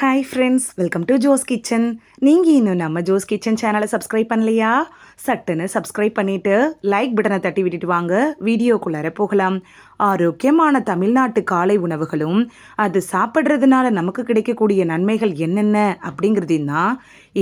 Hi friends welcome to Jo's kitchen நீங்கள் இன்னும் நம்ம ஜோஸ் கிச்சன் சேனலை சப்ஸ்கிரைப் பண்ணலையா? சட்டுன்னு சப்ஸ்கிரைப் பண்ணிவிட்டு லைக் பட்டனை தட்டி விட்டுட்டு வாங்க. வீடியோக்குள்ளார போகலாம். ஆரோக்கியமான தமிழ்நாட்டு காலை உணவுகளும் அது சாப்பிட்றதுனால நமக்கு கிடைக்கக்கூடிய நன்மைகள் என்னென்ன அப்படிங்கிறதையும் தான்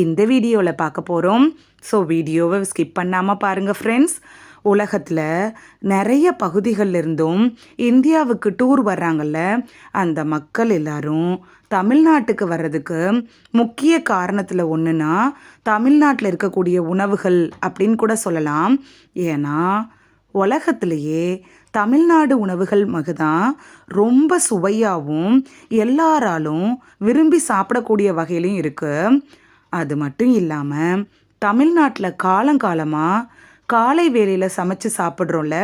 இந்த வீடியோவில் பார்க்க போகிறோம் ஸோ வீடியோவை ஸ்கிப் பண்ணாமல் பாருங்கள் ஃப்ரெண்ட்ஸ் உலகத்தில் நிறைய பகுதிகளிலிருந்தும் இந்தியாவுக்கு டூர் வர்றாங்கல்ல அந்த மக்கள் எல்லாரும் தமிழ்நாட்டுக்கு வர்றதுக்கு முக்கிய காரணத்தில் ஒன்றுனா தமிழ்நாட்டில் இருக்கக்கூடிய உணவுகள் அப்படின்னு கூட சொல்லலாம். ஏன்னா உலகத்திலேயே தமிழ்நாடு உணவுகள் மகுதான் ரொம்ப சுவையாகவும் எல்லாராலும் விரும்பி சாப்பிடக்கூடிய வகையிலையும் இருக்குது அது மட்டும் இல்லாமல் தமிழ்நாட்டில் காலங்காலமாக காலை வேளையில் சமைச்சு சாப்பிட்றோம்ல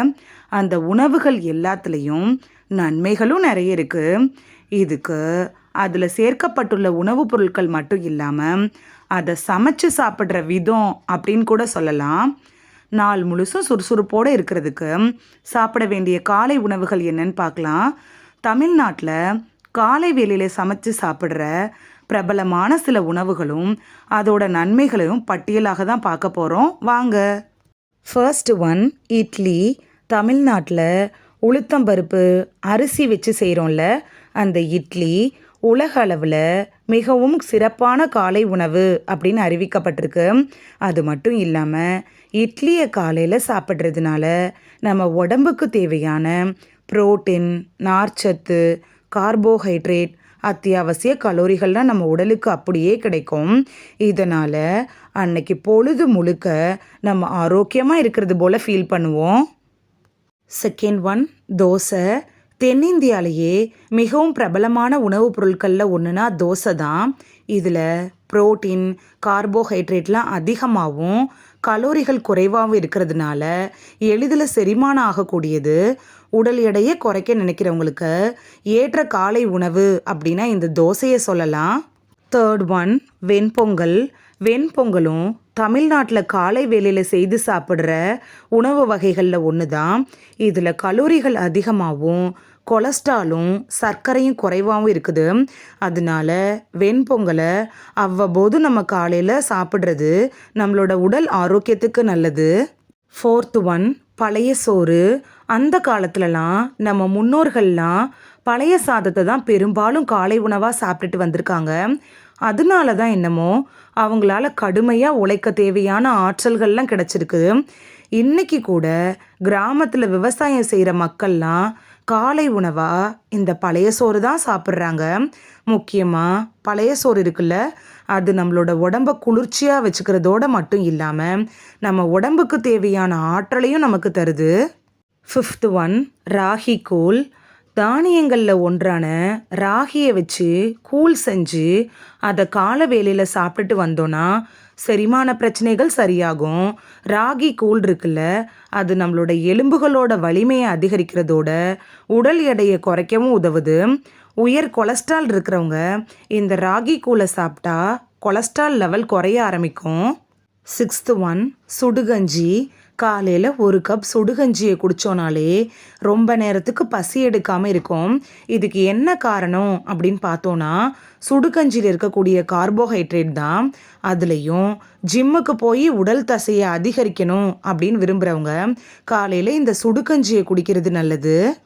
அந்த உணவுகள் எல்லாத்துலேயும் நன்மைகளும் நிறைய இருக்குது இதுக்கு அதில் சேர்க்கப்பட்டுள்ள உணவுப் பொருட்கள் மட்டும் இல்லாமல் அதை சமைச்சு சாப்பிட்ற விதம் அப்படின்னு கூட சொல்லலாம். நாள் முழுசும் சுறுசுறுப்போடு இருக்கிறதுக்கு சாப்பிட வேண்டிய காலை உணவுகள் என்னன்னு பார்க்கலாம். தமிழ்நாட்டில் காலை வேளையில் சமைச்சு சாப்பிட்ற பிரபலமான சில உணவுகளும் அதோட நன்மைகளையும் பட்டியலாக தான் பார்க்க போகிறோம் வாங்க. First one idli. தமிழ்நாட்டில் உளுத்தம்பருப்பு அரிசி வச்சு செய்கிறோம்ல அந்த இட்லி உலக அளவில் மிகவும் சிறப்பான காலை உணவு அப்படின்னு அறிவிக்கப்பட்டிருக்கு. அது மட்டும் இல்லாமல் இட்லியை காலையில் சாப்பிட்றதுனால நம்ம உடம்புக்கு தேவையான புரோட்டீன் நார்ச்சத்து கார்போஹைட்ரேட் அத்தியாவசிய கலோரிகள்லாம் நம்ம உடலுக்கு அப்படியே கிடைக்கும். இதனால் அன்னைக்கு பொழுது முழுக்க நம்ம ஆரோக்கியமாக இருக்கிறது போல் ஃபீல் பண்ணுவோம். Second one dosa. தென்னிந்தியாலேயே மிகவும் பிரபலமான உணவுப் பொருட்களில் ஒன்றுனா தோசை தான். இதில் புரோட்டீன் கார்போஹைட்ரேட்லாம் அதிகமாகவும் கலோரிகள் குறைவாகவும் இருக்கிறதுனால எளிதில் செரிமானம் ஆகக்கூடியது. உடல் எடையை குறைக்க நினைக்கிறவங்களுக்கு ஏற்ற காலை உணவு அப்படின்னா இந்த தோசையை சொல்லலாம். தேர்ட் ஒன் வெண்பொங்கல். வெண்பொங்கலும் தமிழ்நாட்டில் காலை வேலையில் செய்து சாப்பிட்ற உணவு வகைகளில் ஒன்று தான் இதில் கலோரிகள் அதிகமாகவும் கொலஸ்ட்ராலும் சர்க்கரையும் குறைவாகவும் இருக்குது. அதனால வெண்பொங்கலை அவ்வப்போது நம்ம காலையில் சாப்பிட்றது நம்மளோட உடல் ஆரோக்கியத்துக்கு நல்லது. ஃபோர்த்து ஒன் பழைய சோறு. அந்த காலத்துலலாம் நம்ம முன்னோர்கள்லாம் பழைய சாதத்தை தான் பெரும்பாலும் காலை உணவாக சாப்பிட்டுட்டு வந்திருக்காங்க. அதனால தான் என்னமோ அவங்களால கடுமையாக உழைக்க தேவையான ஆற்றல்கள்லாம் கிடச்சிருக்கு. இன்னைக்கு கூட கிராமத்தில் விவசாயம் செய்கிற மக்கள்லாம் காலை உணவாக இந்த பழைய சோறு தான் சாப்பிட்றாங்க. முக்கியமாக பழைய சோறு இருக்குல்ல அது நம்மளோட உடம்ப குளிர்ச்சியாக வச்சுக்கிறதோட மட்டும் இல்லாமல் நம்ம உடம்புக்கு தேவையான ஆற்றலையும் நமக்கு தருது. ஃபிஃப்த் ஒன் ராகி கூழ். தானியங்களில் ஒன்றான ராகியை வச்சு கூழ் செஞ்சு அதை கால வேலையில் சாப்பிட்டுட்டு வந்தோன்னா செரிமான பிரச்சனைகள் சரியாகும். ராகி கூழ் இருக்குல்ல அது நம்மளோட எலும்புகளோட வலிமையை அதிகரிக்கிறதோட உடல் எடையை குறைக்கவும் உதவுது. உயர் கொலஸ்ட்ரால் இருக்கிறவங்க இந்த ராகி கூழை சாப்பிட்டா கொலஸ்ட்ரால் லெவல் குறைய ஆரம்பிக்கும். சிக்ஸ்த்து ஒன் சுடுகஞ்சி. காலையில் ஒரு கப் சுடுகஞ்சியை குடித்தோனாலே ரொம்ப நேரத்துக்கு பசி எடுக்காமல் இருக்கும். இதுக்கு என்ன காரணம் அப்படின்னு பார்த்தோன்னா சுடுகஞ்சியில் இருக்கக்கூடிய கார்போஹைட்ரேட் தான். அதுலேயும் ஜிம்முக்கு போய் உடல் தசையை அதிகரிக்கணும் அப்படின்னு விரும்புகிறவங்க காலையில் இந்த சுடுகஞ்சியை குடிக்கிறது நல்லது.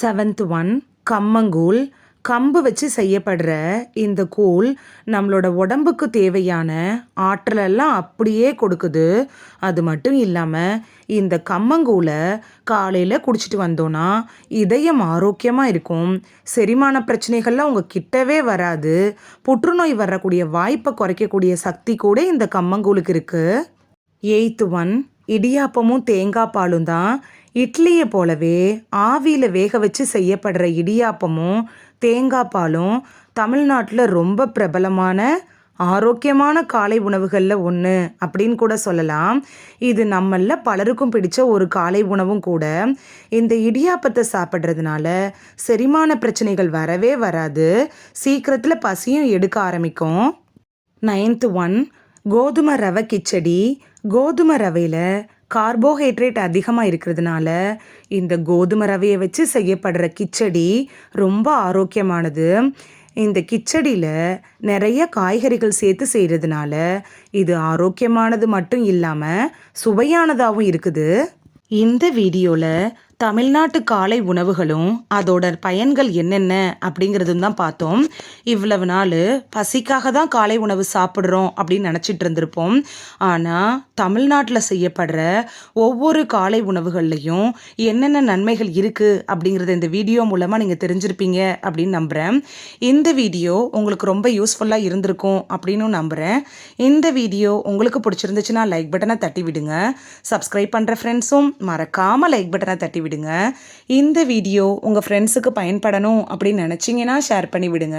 செவன்த் ஒன் கம்மங்கூழ் கம்பு வச்சு செய்யப்படுற இந்த கூழ் நம்மளோட உடம்புக்கு தேவையான ஆற்றலெல்லாம் அப்படியே கொடுக்குது. அது மட்டும் இல்லாமல் இந்த கம்மங்கூழை காலையில் குடிச்சிட்டு வந்தோன்னா இதயம் ஆரோக்கியமாக இருக்கும். செரிமான பிரச்சனைகள்லாம் உங்கள் கிட்டவே வராது. புற்றுநோய் வரக்கூடிய வாய்ப்பை குறைக்கக்கூடிய சக்தி கூட இந்த கம்மங்கூழுக்கு இருக்குது எயித்து ஒன் இடியாப்பமும் தேங்காய் பாலும் தான். இட்லியை போலவே ஆவியில் வேக வச்சு செய்யப்படுற இடியாப்பமும் தேங்காய் பாலும் தமிழ்நாட்டில் ரொம்ப பிரபலமான ஆரோக்கியமான காலை உணவுகளில் ஒன்று அப்படின்னு கூட சொல்லலாம். இது நம்மள பலருக்கும் பிடிச்ச ஒரு காலை உணவும் கூட. இந்த இடியாப்பத்தை சாப்பிட்றதுனால செரிமான பிரச்சனைகள் வரவே வராது. சீக்கிரத்தில் பசியும் எடுக்க ஆரம்பிக்கும். நைன்த்து ஒன் கோதுமை ரவை கிச்சடி. கோதுமை ரவையில் கார்போஹைட்ரேட் அதிகமாக இருக்கிறதுனால இந்த கோதுமை ரவையை வச்சு செய்யப்படுற கிச்சடி ரொம்ப ஆரோக்கியமானது. இந்த கிச்சடியில் நிறைய காய்கறிகள் சேர்த்து செய்கிறதுனால இது ஆரோக்கியமானது மட்டும் இல்லாமல் சுவையானதாகவும் இருக்குது. இந்த வீடியோவில் தமிழ்நாட்டு காலை உணவுகளும் அதோட பயன்கள் என்னென்ன அப்படிங்கிறதும் தான் பார்த்தோம். இவ்வளவு நாள் பசிக்காக தான் காலை உணவு சாப்பிட்றோம் அப்படின்னு நினச்சிட்டு இருந்திருப்போம். ஆனால் தமிழ்நாட்டில் செய்யப்படுற ஒவ்வொரு காலை உணவுகள்லையும் என்னென்ன நன்மைகள் இருக்குது அப்படிங்கிறத இந்த வீடியோ மூலமாக நீங்கள் தெரிஞ்சிருப்பீங்க அப்படின்னு நம்புகிறேன் இந்த வீடியோ உங்களுக்கு ரொம்ப யூஸ்ஃபுல்லாக இருந்திருக்கும் அப்படின்னு நம்புகிறேன் இந்த வீடியோ உங்களுக்கு பிடிச்சிருந்துச்சுன்னா லைக் பட்டனை தட்டி விடுங்க. சப்ஸ்கிரைப் பண்ணுற ஃப்ரெண்ட்ஸும் மறக்காமல் லைக் பட்டனை தட்டி விடுங்க இந்த வீடியோ உங்கள் ஃப்ரெண்ட்ஸுக்கு பயன்படணும் அப்படின்னு நினச்சிங்கன்னா ஷேர் பண்ணி விடுங்க